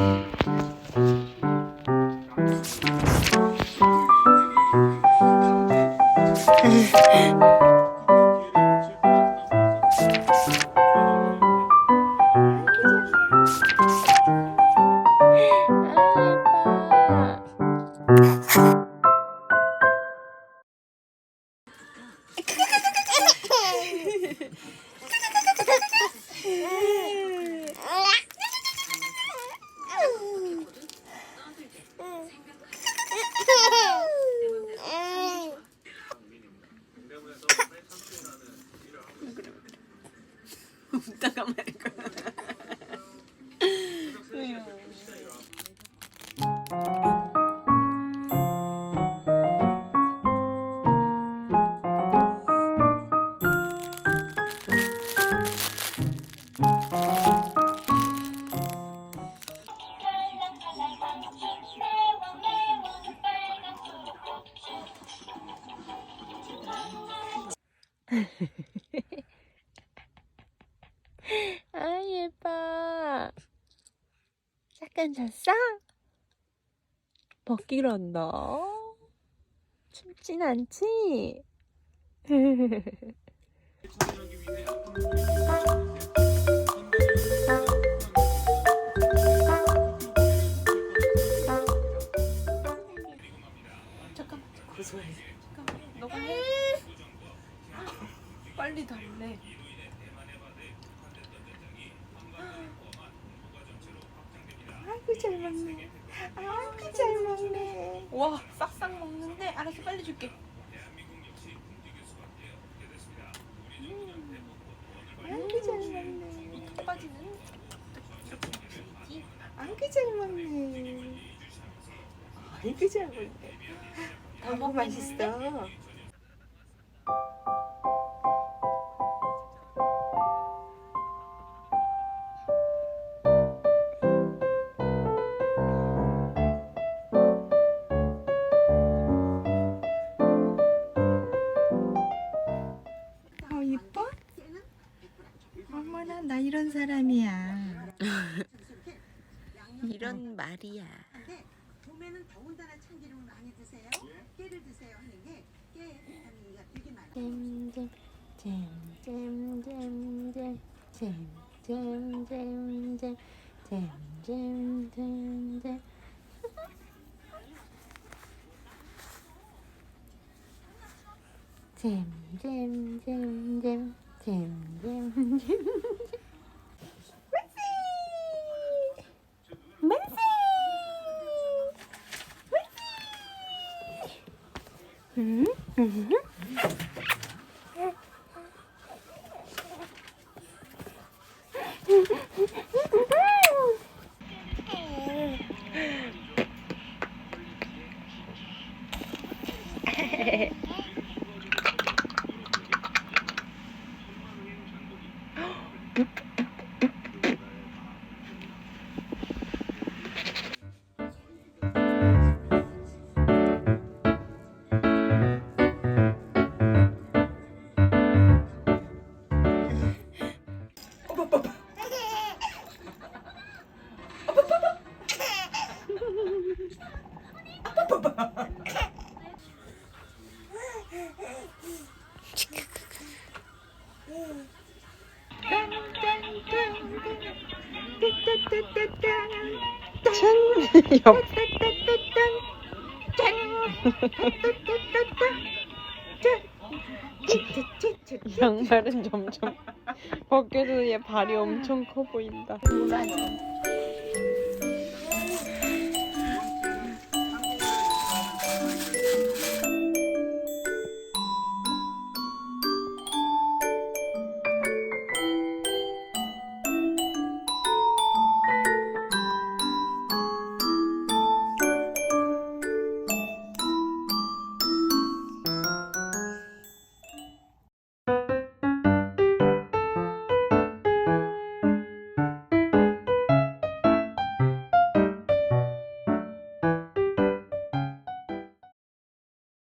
Bye. 高まるから。うん 예뻐. 잠깐 잤어? 한다. 춥진 않지? 잠깐만. 잠깐만. 너가 해. 빨리 달래. 아이고 잘 먹네. 아이고 잘 먹네. 와 싹싹 먹는데 알았어 빨리 줄게. 음. 아이고 잘 먹네. 이 턱받이는 이렇게 아이고 잘 먹네. 아이고 잘 먹네. 너무 맛있어. 어 어머나 나 이런 사람이야. 이런 말이야. 네, 봄에는 더군다나 참기름을 많이 드세요. 깨를 드세요 하는 게깨 비타민이가 되게 많아요. 잼잼 잼잼잼잼 잼잼잼잼 잼잼잼잼 잼잼잼잼 김김김 맨시 맨시 음? 음? 옆 양말은 점점 벗겨도 얘 발이 엄청 커 보인다.